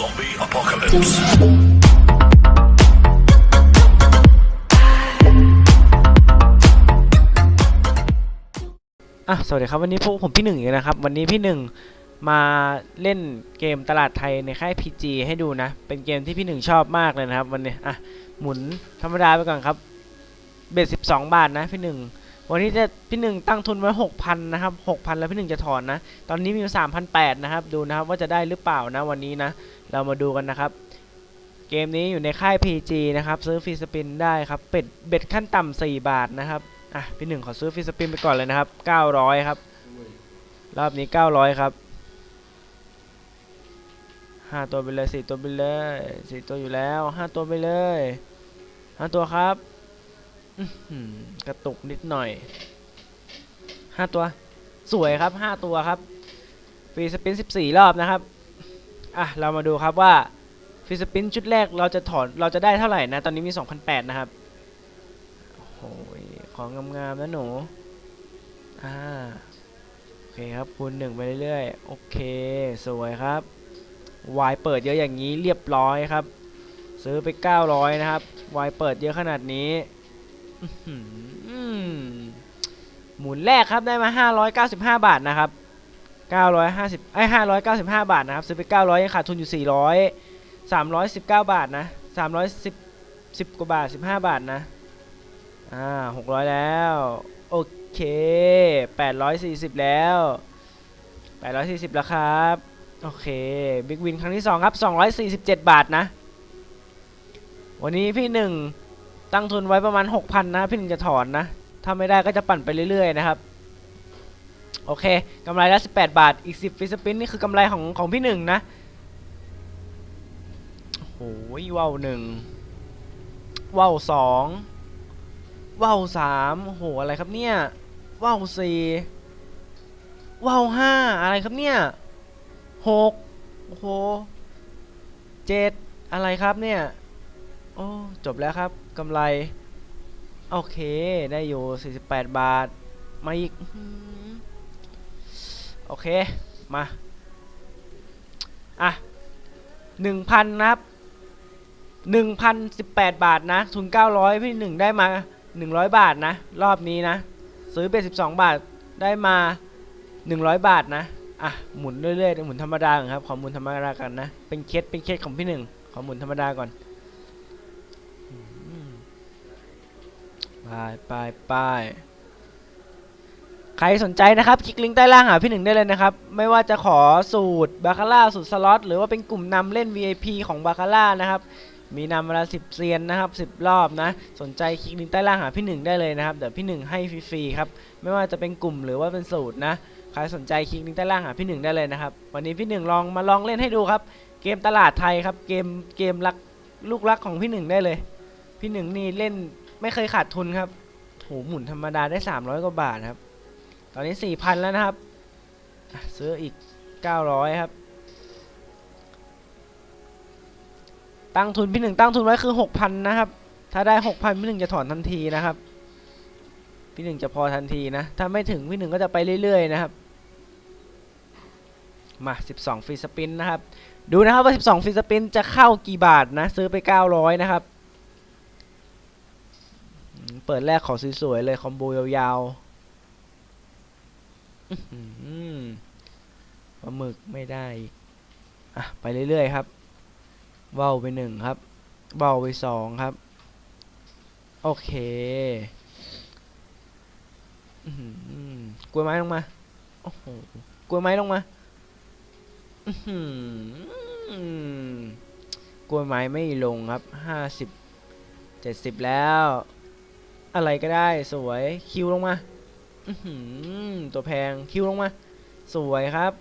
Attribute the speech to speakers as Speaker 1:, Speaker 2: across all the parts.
Speaker 1: Zombie apocalypse.
Speaker 2: อะสวัสดีครับวันนี้พวกผมพี่หนึ่งอีกนะครับ วันนี้พี่หนึ่งมาเล่นเกมตลาดไทยในค่าย PG ให้ดูนะ เป็นเกมที่พี่หนึ่งชอบมากเลยนะครับ วันนี้อะหมุนธรรมดาไปก่อนครับ เบ็ดสิบสองบาทนะพี่หนึ่ง วันนี้จะพี่หนึ่งตั้งทุนไว้หกพันนะครับหกพันแล้วพี่หนึ่งจะถอนนะ ตอนนี้มีอยู่สามพันแปดนะครับ ดูนะครับว่าจะได้หรือเปล่านะวันนี้นะ เรามาดูกันนะครับ เกมนี้อยู่ในค่าย PG นะครับ ซื้อฟรีสปินได้ครับเป็ดเบ็ดขั้นต่ำ4บาทนะครับ อะพี่หนึ่งขอซื้อฟรีสปินไปก่อนเลยนะครับ900ครับ รอบนี้900ครับห้าตัวไปเลยสี่ตัวไปเลยสี่ตัวอยู่แล้วห้าตัวไปเลยห้าตัวครับ กระตุกนิดหน่อยห้าตัว สวยครับห้าตัวครับฟรีสปินสิบสี่รอบนะครับอะเรามาดูครับว่าฟรีสปินชุดแรกเราจะถอนเราจะได้เท่าไหร่นะ ตอนนี้มี2,008นแปดนะครับโอ้ยของงามๆนะหนูอ่าโอเคครับคูณหนึ่งไปเรื่อยๆโอเค สวยครับวายเปิดเยอะอย่างนี้เรียบร้อยครับ ซื้อไป 900 นะครับวายเปิดเยอะขนาดนี้ หมุนแรกครับได้มา 595 บาทนะครับ 950ไอ้595 บาทนะครับซื้อไป900ยังขาดทุนอยู่ 400 319 บาทนะ 310 10กว่าบาท 15 บาทนะ อ่า 600 แล้ว โอเค 840 แล้ว 840 แล้วครับ โอเค บิ๊กวินครั้งที่ 2 ครับ 247 บาทนะ วันนี้พี่หนึ่ง ตั้งทุนไว้ประมาณ 6,000 นะพี่หนึ่งจะถอนนะ ถ้าไม่ได้ก็จะปั่นไปเรื่อยๆนะครับ โอเคกำไรละ18 บาท อีก 10ฟิสปินนี่คือกำไรของของพี่หนึ่งนะโอ้โหว้าวหนึ่งว้าวสองว่าวสามโอ้โหอะไรครับเนี่ยว่าวสี่ว่าวห้าอะไรครับเนี่ยหกโอ้โหเจ็ดอะไรครับเนี่ย โอ้ จบแล้วครับ กำไร โอเค ได้อยู่ 48 บาท มาอีกอื้อหือโอเค มา อะ1,000นะครับ1,018บาทนะ ทุน900พี่หนึ่งได้มา100บาทนะ รอบนี้นะ ซื้อเป็น12บาทได้มา100บาทนะ อะ หมุนเรื่อยๆ หมุนธรรมดาก่อนครับ ขอหมุนธรรมดากันนะ เป็นเคสเป็นเคสของพี่หนึ่งขอหมุนธรรมดาก่อนอืม ไปไปไปใครสนใจนะครับ คลิกลิงก์ใต้ล่างหาพี่หนึ่งได้เลยนะครับ ไม่ว่าจะขอสูตรบาคาร่าสูตรสล็อตหรือว่าเป็นกลุ่มนำเล่น VIP ของบาคาร่านะครับมีนำมาละสิบเซียนนะครับสิบรอบนะ สนใจคลิกลิงก์ใต้ล่างหาพี่หนึ่งได้เลยนะครับเดี๋ยวพี่หนึ่งให้ฟรีๆครับไม่ว่าจะเป็นกลุ่มหรือว่าเป็นสูตรนะใครสนใจคลิกลิงก์ใต้ล่างหาพี่หนึ่งได้เลยนะครับวันนี้พี่หนึ่งลองมาลองเล่นให้ดูครับ เกมตลาดไทยครับเกมเกมรักลูกรักของพี่หนึ่งได้เลย พี่หนึ่งนี่เล่น ไม่เคยขาดทุนครับโหหมุนธรรมดาได้ 300 กว่าบาทครับ ตอนนี้ 4,000 แล้วนะครับ ซื้ออีก 900 ครับ ตั้งทุนพี่หนึ่งตั้งทุนไว้คือหกพันนะครับ ถ้าได้หกพันพี่หนึ่งจะถอนทันทีนะครับ พี่หนึ่งจะพอทันทีนะ ถ้าไม่ถึงพี่หนึ่งก็จะไปเรื่อยๆนะครับมาสิบสองฟรีสปินนะครับ ดูนะครับว่าสิบสองฟรีสปินจะเข้ากี่บาทนะ ซื้อไปเก้าร้อยนะครับ เปิดแรกขอสวยๆเลย คอมโบยาวๆอื้อหือปลาหมึกไม่ได้อีกอะ ไปเรื่อยๆครับเว้าไปหนึ่งครับเว้าไปสองครับ โอเคอื้อหือกล้วยไม้ลงมา โอ้โหกล้วยไม้ลงมาอื้อหือกล้วยไม้ไม่ลงครับห้าสิบเจ็ดสิบแล้ว อะไรก็ได้สวยคิวลงมาตัวแพงคิวลงมา สวยครับ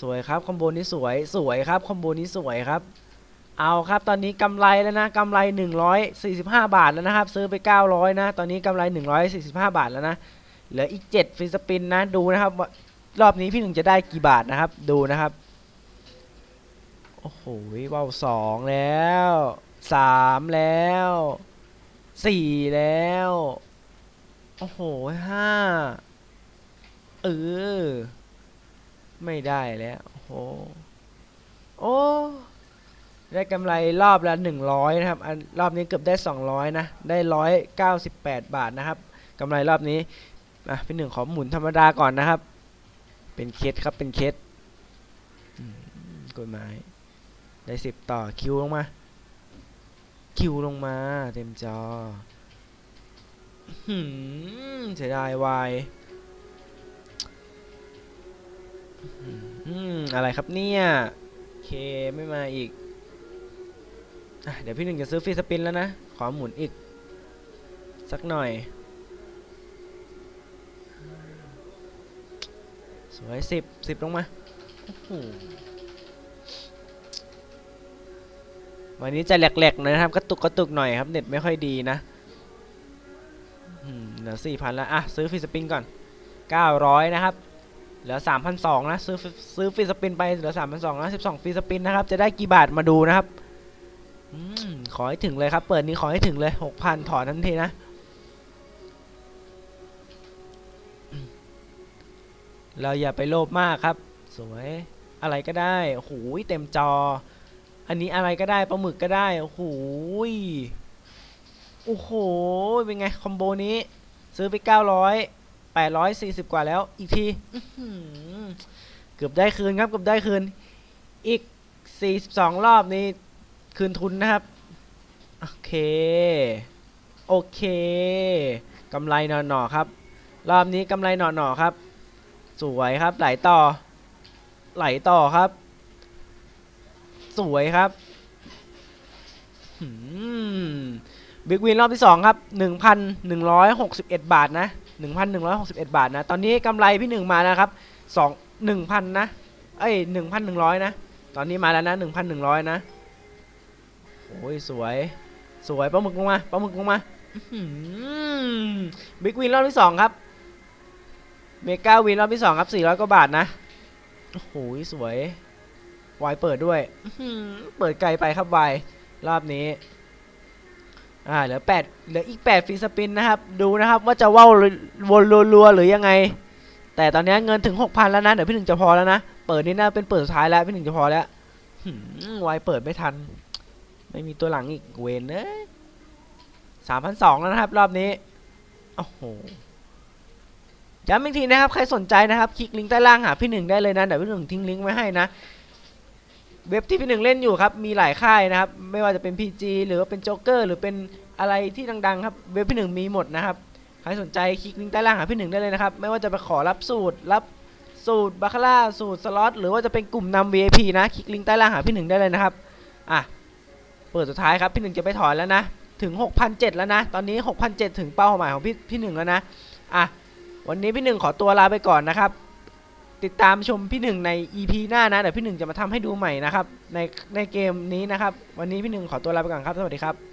Speaker 2: สวยครับคอมโบนี้สวยสวยครับคอมโบนี้สวยครับ เอาครับตอนนี้กำไรแล้วนะกำไร 145 บาทแล้วนะครับ ซื้อไป 900 นะ ตอนนี้กำไร 145 บาทแล้วนะเหลืออีก 7ฟรีสปินนะดูนะครับรอบนี้พี่หนึ่งจะได้กี่บาทนะครับดูนะครับโอ้โหว้าวสองแล้วสามแล้ว สี่แล้ว โอ้โหห้าเออ ไม่ได้แล้ว โอ้โห โอ้ ได้กำไรรอบละ100นะครับ อันรอบนี้เกือบได้200นะ ได้198บแปดบาทนะครับกำไรรอบนี้ อะพี่หนึ่งขอหมุนธรรมดาก่อนนะครับ เป็นเคสครับ เป็นเคสกฎหมาย ได้10ต่อคิวลงมา คิวลงมาเต็มจอหืมเสียดายวายอะไรครับเนี่ยเคไม่มาอีกอเดี๋ยวพี่หนึ่งจะซื้อฟีสปินแล้วนะ ขอหมุนอีก สักหน่อย สวยสิบสิบลงมาโอ้โห วันนี้จะแหลกๆหน่อยนะครับ กระตุกกระตุกหน่อยครับ เน็ตไม่ค่อยดีนะเหลือสี่พันแล้ว อะ ซื้อฟรีสปินก่อนเก้าร้อยนะครับ เหลือสามพันสองนะ ซื้อซื้อฟรีสปินไป เหลือสามพันสองนะสิบสองฟรีสปินนะครับ จะได้กี่บาทมาดูนะครับอขอให้ถึงเลยครับ เปิดนี้ขอให้ถึงเลยหกพันถอนทันทีนะ เราอย่าไปโลภมากครับ สวย อะไรก็ได้โอ้โหเต็มจอ อันนี้อะไรก็ได้ปลาหมึกก็ได้ โอ้โหโอ้โห เป็นไง คอมโบนี้ ซื้อไป 900 840 กว่าแล้ว อีกทีเกือบได้คืนครับ เกือบได้คืน อีก 42 รอบนี้ คืนทุนนะครับ โอเค โอเคกำไรหน่อๆครับ รอบนี้กำไรหน่อๆครับ สวยครับ ไหลต่อ ไหลต่อครับ สวยครับบิ๊กวินรอบที่สองครับหนึ่งพันหนึ่งร้อยหกสิบเอ็ดบาทนะหนึ่งพันหนึ่งร้อยหกสิบเอ็ดบาทนะ ตอนนี้กำไรพี่หนึ่งมาแล้วครับสองหนึ่งพันนะ เอ้ยหนึ่งพันหนึ่งร้อยนะ ตอนนี้มาแล้วนะหนึ่งพันหนึ่งร้อยนะ โอ้ย สวย สวยปลาหมึกลงมาปลาหมึกลงมาบิ๊กวินรอบที่สองครับ เมกาวินรอบที่สองครับสี่ร้อยกว่าบาทนะ โอ้โห สวย วายเปิดด้วยอื้อหือเปิดไกลไปครับวายรอบนี้ อ่าเหลือแปดเหลืออีกแปดฟรีสปินนะครับ ดูนะครับว่าจะว่าววนรัวๆหรือยังไง แต่ตอนนี้เงินถึงหกพันแล้วนะเดี๋ยวพี่หนึ่งจะพอแล้วนะเปิดนี่น่าเป็นเปิดสุดท้ายแล้วพี่หนึ่งจะพอแล้วหืมวายเปิดไม่ทัน ไม่มีตัวหลังอีกเวนเนยสามพันสองแล้วนะครับ รอบนี้โอ้โหย้ำอีกทีนะครับ ใครสนใจนะครับ คลิกลิงก์ใต้ล่างหาพี่หนึ่งได้เลยนะเดี๋ยวพี่หนึ่งทิ้งลิงก์ไว้ให้นะ เว็บที่พี่หนึ่งเล่นอยู่ครับมีหลายค่ายนะครับ ไม่ว่าจะเป็น PG หรือว่าเป็นโจ๊กเกอร์หรือเป็นอะไรที่ดังๆครับเว็บพี่หนึ่งมีหมดนะครับใครสนใจคลิกลิงก์ใต้ล่างหาพี่หนึ่งได้เลยนะครับ ไม่ว่าจะไปขอรับสูตรรับสูตรบาคาร่าสูตรสล็อตหรือว่าจะเป็นกลุ่มนำ VIP นะคลิกลิงก์ใต้ล่างหาพี่หนึ่งได้เลยนะครับอะเปิดสุดท้ายครับพี่หนึ่งจะไปถอนแล้วนะถึง6,700แล้วนะ ตอนนี้6,700ถึงเป้าหมายของพี่พี่หนึ่งแล้วนะอะวันนี้พี่หนึ่งขอตัวลาไปก่อนนะครับ ติดตามชมพี่หนึ่งใน EP หน้านะเดี๋ยวพี่หนึ่งจะมาทำให้ดูใหม่นะครับในในเกมนี้นะครับ วันนี้พี่หนึ่งขอตัวลาไปก่อนครับ สวัสดีครับ